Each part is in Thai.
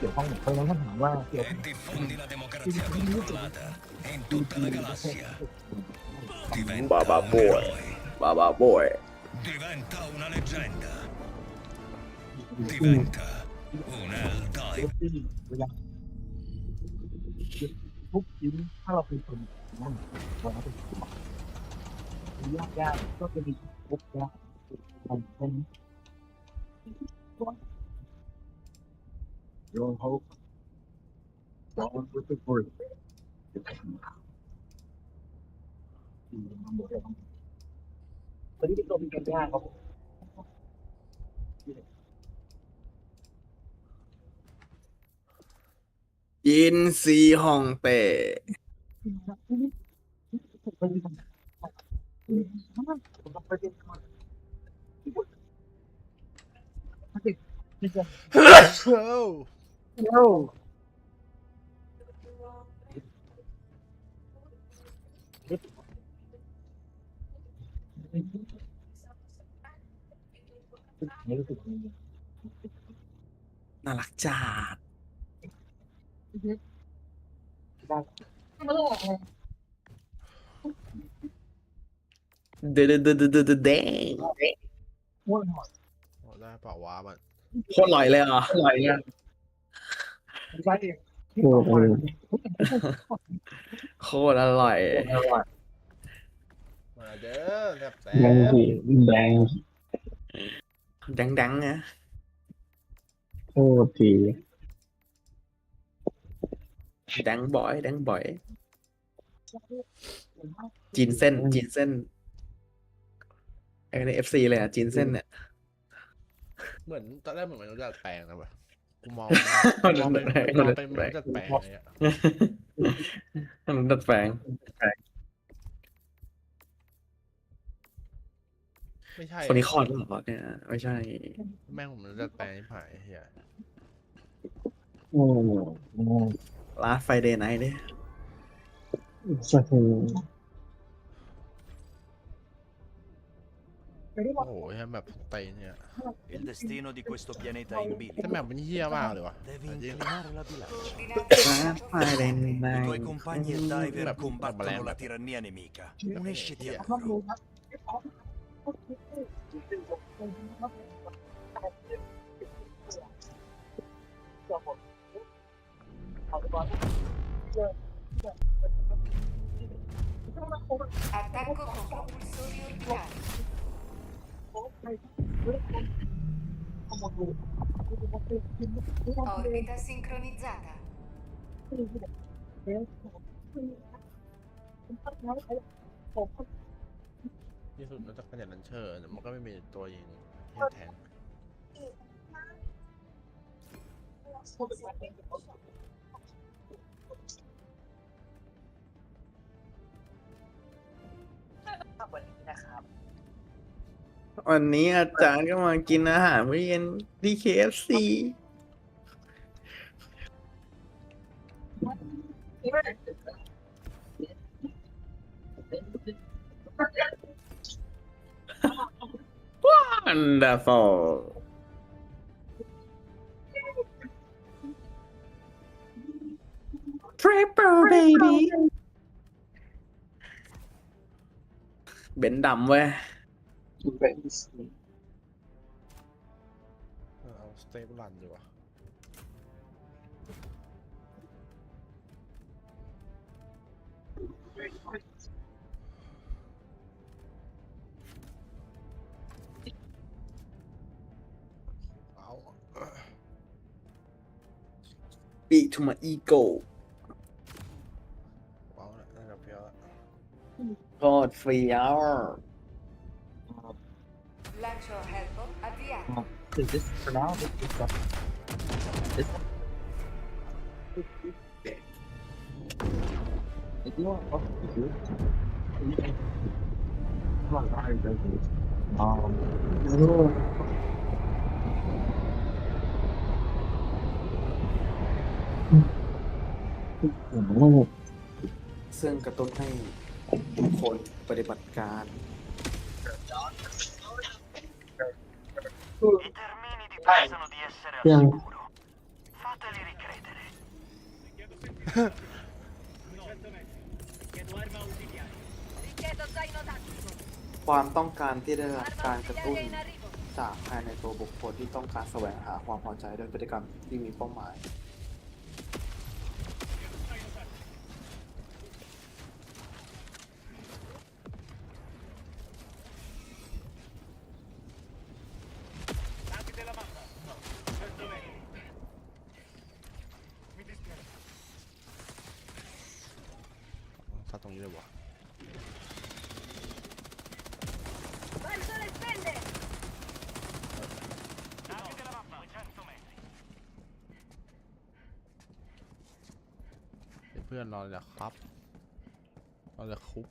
เกี่ยวข้องเพราะฉะนั้นคำถามว่าเกี่ยวข้องบาบาโบยบาบาโบยทุกชิ้นถ้าเราเป็นคนนั่นเราเป็นคนยากยากก็จะมีทุกยากเป็นเช่น รู้สึกบุญตอนนี้เป็นตัวมีกั นยากครับยินซีฮ่องเต้น่ารักจัดเดเดเดเดเดเดแดงม้วนหอดโอ้ได้เปล่าวะมันโคตรอร่อยเลย อะอร่อยอะใช่เองโคตรอร่อยมาเด้อแซ่บแซ่แดงบสีแดงดังดังนะโคตรสีดังบ่อยดังบ่อย จีนเส้น จีนเส้นไอ้ในเอฟซีเลยอะ จีนเส้นเนี่ย เหมือนตอนแรกเหมือนมันจะดัดแปลงนะแบบ กูมองมันมองเป็นดัดแปลงมองเป็นมันดัดแปลงดัดแปลงอะไรอะมันดัดแปลงไม่ใช่คนนี้คลอดแล้วเหรอเนี่ยไม่ใช่ แม่งผมมันดัดแปลงที่ผายเฮียโอ้ลาไฟเดย์ไนท์เนี่ยสะเทื โอ้โหเฮียแบบเตนเนี่ย Il destino di questo pianeta è in แต่ bilico. แบบมันเฮี้ยมากเลยวะ Devi จริง inclinare la bilancia. ลาไฟเดย์ไน I ท์ tuoi compagni e diver Beh, combattono beh, la beh. tirannia nemica. Unisciti a ต้องดู loro. ครับ Attacco con propulsori orbitali. Orbita sincronizzata. ที่สุดมันจะขยันลันเชอร์มันก็ไม่มีตัวยิงเฮียแทงวั วันนี้อาจารย์ก็มากินอาหารมื้อเย็นที่ KFC วันเดอร์ฟอล Triple baby เบนซ์ดำเว้ย เออเอาสเตปลันดีกว่า เอา Speak to my ego เอาละน่าจะเพี้ยวละ God free hour Lancio helpo avviato. Is this for now? This is stuff. This one. If you want to do it, you can. Come on, I do this. Um. Oh. ซึ่งกระตุ้นให้ทุกคนปฏิบัติการ I termini dimostrano di essere al Piano. sicuro. Fateli Richiedo zaino tattico. ความต้องการที่ได้รับ Arma การกระตุ้น ausiliaria in arrivo. จากภายในตัวบุคคลที่ต้องการแสวงหาความพอใจโดยพฤติกรรมที่มีเป้าหมาย ถ้าตรงนี้เลยวะเพื่อนรอนเลยครับรอนเลยคุก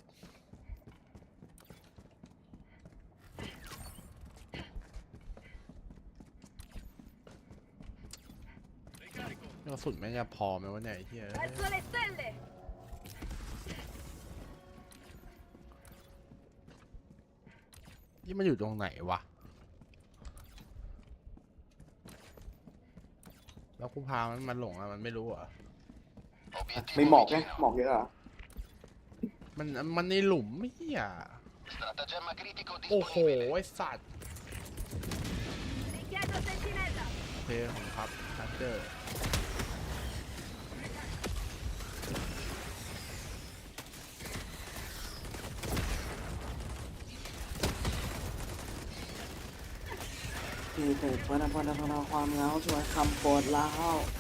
กระสุนแม่งจะพอไหมวะเนี่ยไอ้เหี้ย Verso le stelle. นี่มันอยู่ตรงไหนวะ แล้วกูพามันมันหลงอะมันไม่รู้เหรอะ ไม่หมอกไงหมอกเยอะเหรอะมันมันในหลุมไม่เหี้ย Stratagemma critico โอ้โห disponibile. ไอสัตว์ Richiedo sentinella. โอเคผมครับชัดเจอร์ คือเกิดวันวันวันความเงาช่วยคำปวดร้า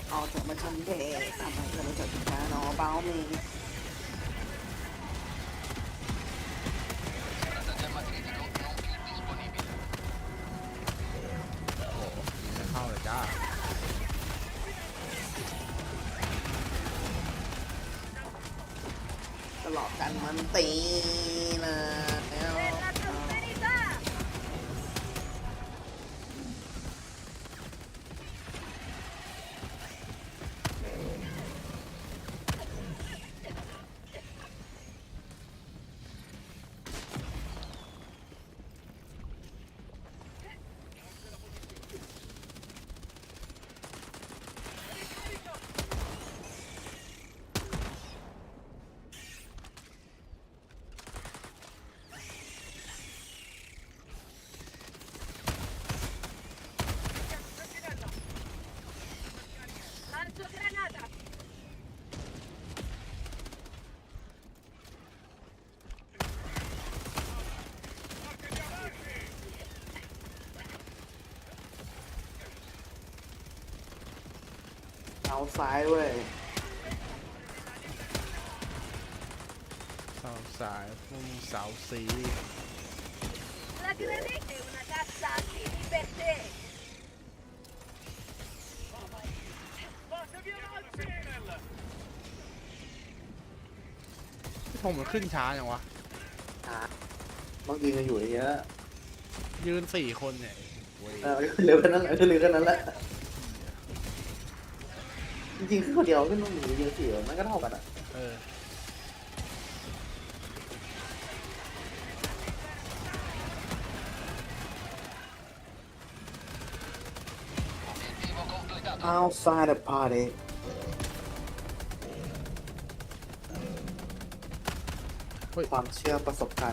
เอาจากมาชันเดทำให้เรารู้จักการนอเบ้ามีเข้าเลยจ้าตลอดกันมันตีนะแล้ว Per la prosperità. 'Lancio granata. เอาซ้ายเว้ยเสาสายพุ่งเสาสี La granata è una cassa di libertà. พี่ธงมันขึ้นช้าอย่างวะ อะบางทีก็อยู่อย่างเงี้ยยืนสี่คนเนี่ยเว้ยเออเร็วแค่นั้นแหละเร็วแค่นั้นแหละจ ริงๆขึ้นคนเดียวขึ้นต้องหนีเยอะสิมันก็เท่ากันอะเออ Obiettivo completato. outside the party ความเชื่อประสบการณ์